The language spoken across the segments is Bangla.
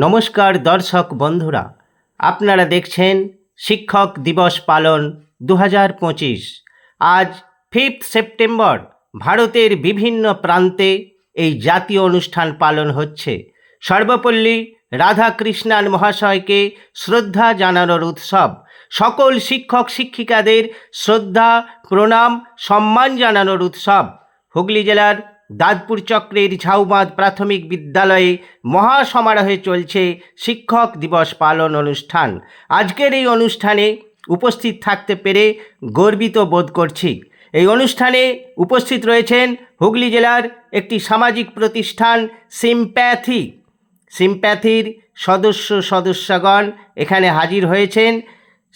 নমস্কার দর্শক বন্ধুরা, আপনারা দেখছেন শিক্ষক দিবস পালন দু আজ ফিফথ সেপ্টেম্বর ভারতের বিভিন্ন প্রান্তে এই জাতীয় অনুষ্ঠান পালন হচ্ছে। সর্বপল্লী রাধাকৃষ্ণান মহাশয়কে শ্রদ্ধা জানানোর উৎসব। সকল শিক্ষক শিক্ষিকাদের শ্রদ্ধা, প্রণাম, সম্মান জানানোর উৎসব। হুগলি জেলার দাঁতপুর চক্রের ঝাউবাঁধ প্রাথমিক বিদ্যালয়ে মহাসমারোহে চলছে শিক্ষক দিবস পালন অনুষ্ঠান। আজকের এই অনুষ্ঠানে উপস্থিত থাকতে পেরে গর্বিত বোধ করছি। এই অনুষ্ঠানে উপস্থিত রয়েছেন হুগলি জেলার একটি সামাজিক প্রতিষ্ঠান সিম্প্যাথি। সিম্প্যাথির সদস্য সদস্যগণ এখানে হাজির হয়েছেন।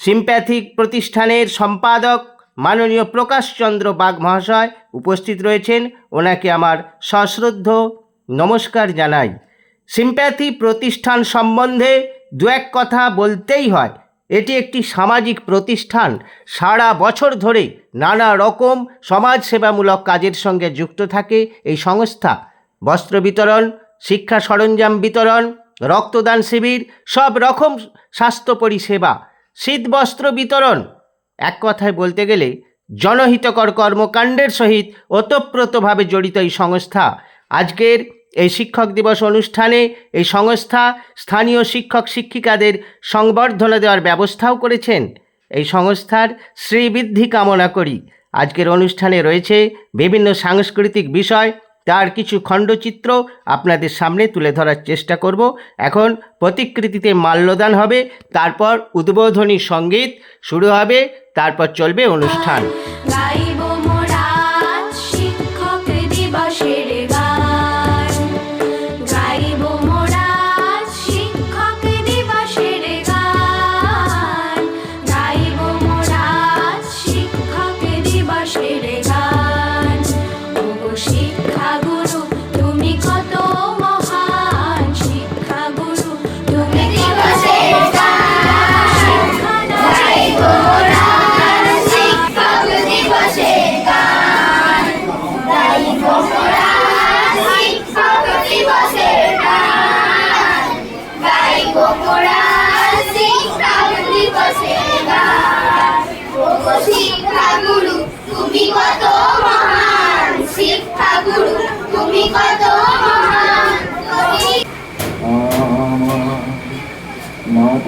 সিম্প্যাথিক প্রতিষ্ঠানের সম্পাদক মাননীয় প্রকাশচন্দ্র বাগ মহাশয় উপস্থিত রয়েছেন। ওনাকে আমার সশ্রদ্ধ নমস্কার জানাই। সিম্প্যাথি প্রতিষ্ঠান সম্বন্ধে দু এক কথা বলতেই হয়। এটি একটি সামাজিক প্রতিষ্ঠান। সারা বছর ধরে নানা রকম সমাজসেবামূলক কাজের সঙ্গে যুক্ত থাকে এই সংস্থা। বস্ত্র বিতরণ, শিক্ষা সরঞ্জাম বিতরণ, রক্তদান শিবির, সব রকম স্বাস্থ্য পরিষেবা শীতবস্ত্র বিতরণ এক কথায় বলতে গেলে, জনহিতকর কর্মকাণ্ডের সহিত ওতপ্রোতভাবে জড়িত এই সংস্থা। আজকের এই শিক্ষক দিবস অনুষ্ঠানে এই সংস্থা স্থানীয় শিক্ষক শিক্ষিকাদের সংবর্ধনা দেওয়ার ব্যবস্থাও করেছেন। এই সংস্থার শ্রীবৃদ্ধি কামনা করি। আজকের অনুষ্ঠানে রয়েছে বিভিন্ন সাংস্কৃতিক বিষয় তার কিছু খণ্ডচিত্র আপনাদের সামনে তুলে ধরার চেষ্টা করব। এখন প্রতিকৃতিতে মাল্যদান হবে, তারপর উদ্বোধনী সংগীত শুরু হবে, তারপর চলবে অনুষ্ঠান।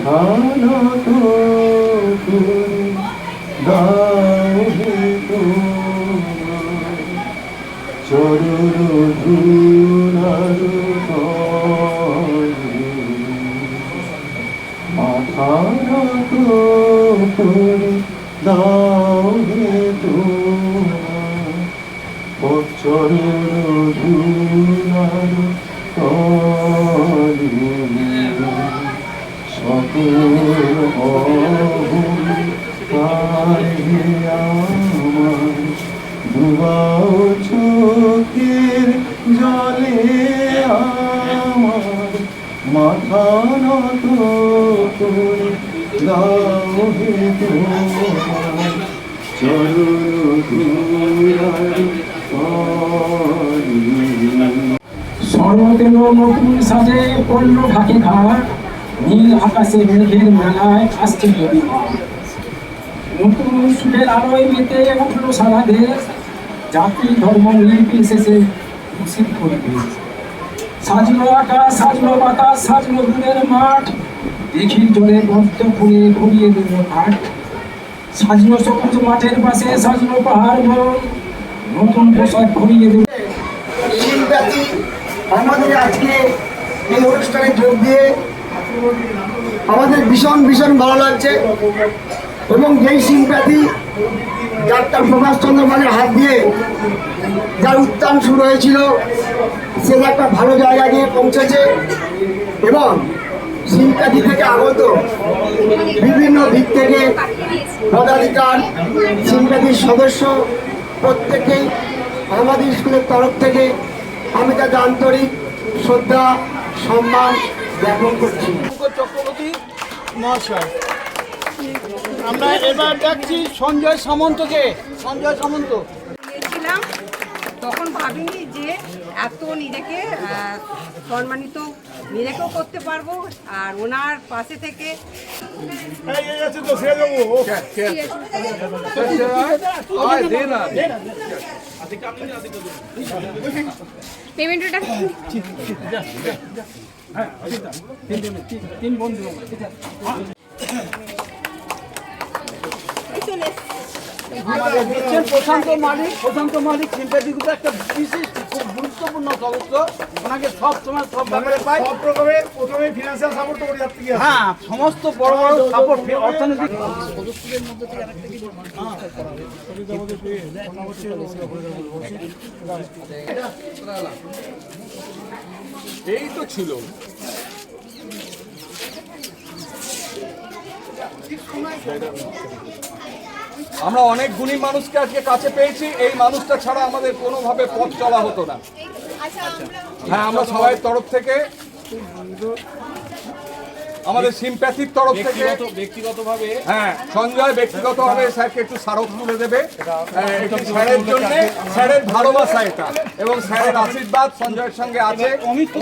মাথা নত করে দাও হে তোমার চরণ ধুলার তলে। মাথা নত করে দাও হে তোমার চরণ ধুলার ডুবাও চোখের জলে আমার মাথা নত করে দাও হে তোমার নতুন সাজে পড়ল ঢাকে ঘাট নীল আকাশে মেঘের মেলায় আসছে নদী নতুন সুখের আলোয় মেতে উঠল সারা দেশ জাতি ধর্ম নির্বিশেষে খুশির পরিবেশ সাজলো আকাশ সাজলো বাতাস সাজলো দুধের মাঠ দেখি জলে গর্ত ফুলে ঘুরিয়ে দিল ঘাট সাজলো সবুজ মাঠের পাশে সাজলো পাহাড় বন নতুন পোশাক ঘুরিয়ে দিল আমাদের আজকে এই অনুষ্ঠানে যোগ দিয়ে আমাদের ভীষণ ভীষণ ভালো লাগছে এবং যেই সিম্প্যাথি ডাক্তার প্রকাশচন্দ্র মানের হাত দিয়ে যার উত্থান শুরু হয়েছিল, সে একটা ভালো জায়গা গিয়ে পৌঁছেছে এবং সিম্প্যাথি থেকে আগত বিভিন্ন দিক থেকে পদাধিকার সিম্প্যাথির সদস্য প্রত্যেকেই আমাদের স্কুলের তরফ থেকে আমি তাকে আন্তরিক শ্রদ্ধা, সম্মান জ্ঞাপন করছি চক্রবর্তী মহাশয় আমরা এবার ডাকছি সঞ্জয় সামন্তকে সঞ্জয় সামন্ত গিয়েছিলাম তখন ভাবিনি যে এত নিজেকে সম্মানিত নিজেকেও করতে পারব আর ওনার পাশে থেকে পেমেন্টটা তিন বন্ধু। দিচ্ছেন প্রশান্ত মালিক। প্রশান্ত মালিক গ্রুপের একটা বিশেষ খুব গুরুত্বপূর্ণ সদস্য। ওনাকে সব সময় সব ব্যাপারে পাই। সব প্রথমে প্রথমে ফিনান্সিয়াল সাপোর্ট করে যাচ্ছে হ্যাঁ সমস্ত বড় বড় সাপোর্ট অর্থনৈতিক এই তো ছিল। আমরা অনেক গুণী মানুষকে আজকে কাছে পেয়েছি। এই মানুষটা ছাড়া আমাদের কোনোভাবে পথ চলা হতো না। হ্যাঁ আমরা সবাই তরফ থেকে আমাদের সিম্প্যাথির তরফ থেকে ব্যক্তিগতভাবে হ্যাঁ সঞ্জয় ব্যক্তিগতভাবে স্যারকে একটু স্মারক তুলে দেবে। হ্যাঁ, স্যারের জন্য স্যারের ভালোবাসা এটা। এবং স্যারের আশীর্বাদ সঞ্জয়ের সঙ্গে আছে।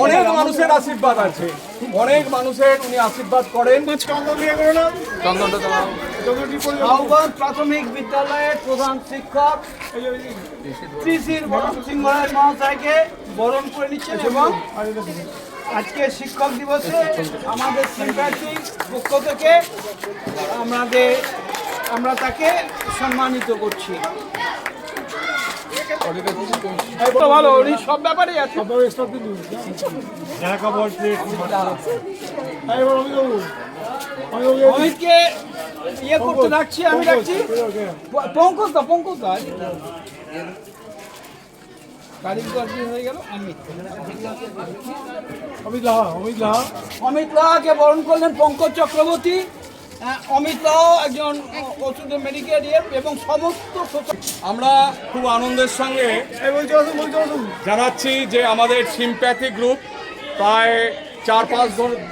অনেক মানুষের আশীর্বাদ আছে। অনেক মানুষের উনি আশীর্বাদ করেন। আহ্বান প্রাথমিক বিদ্যালয়ের প্রধান শিক্ষক শ্রী শ্রী বরণ সিংহ মহাশয়কে বরণ করে নিচ্ছেন এবং আজকে শিক্ষক দিবসে আমাদের সিম্প্যাথি পক্ষ থেকে আমাদের আমরা তাকে সম্মানিত করছি। ভালো উনি সব ব্যাপারেই আছে। অমিতকে ইয়ে করতে রাখছি আমি রাখছি। পঙ্কজ দা পঙ্কজ দা কারিগর কি হয়ে গেল? অমিত। অমিত লাহা অমিত লাহা। অমিত লাহাকে বরণ করলেন পঙ্কজ চক্রবর্তী। অমিত লাহা একজন ওষুধের মেডিকেল ইয়ে এবং সমস্ত আমরা খুব আনন্দের সঙ্গে জানাচ্ছি যে আমাদের সিম্প্যাথি গ্রুপ প্রায় চার পাঁচ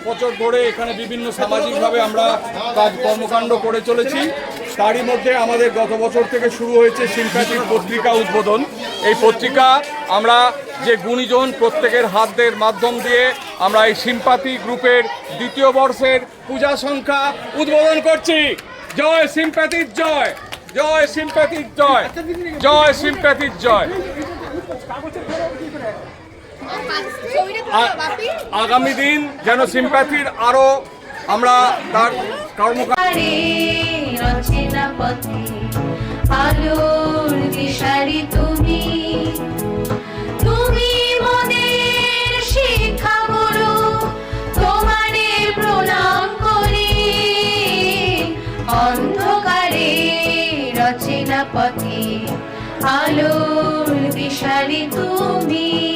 বছর ধরে এখানে বিভিন্ন সামাজিকভাবে আমরা কাজ কর্মকাণ্ড করে চলেছি। তারই মধ্যে আমাদের গত বছর থেকে শুরু হয়েছে সিম্প্যাথির পত্রিকা উদ্বোধন। এই পত্রিকা আমরা যে গুণীজন প্রত্যেকের হাতদের মাধ্যম দিয়ে আমরা এই সিম্পাথি গ্রুপের দ্বিতীয় বর্ষের পূজা সংখ্যা উদ্বোধন করছি। জয় সিম্প্যাথির জয়! জয় সিম্প্যাথির জয়! জয় সিম্প্যাথির জয়! আগামী দিন যেন সিম্প্যাথির আরও আমরা তার কর্মকাণ্ড আলোর দিশারি তুমি। তুমি।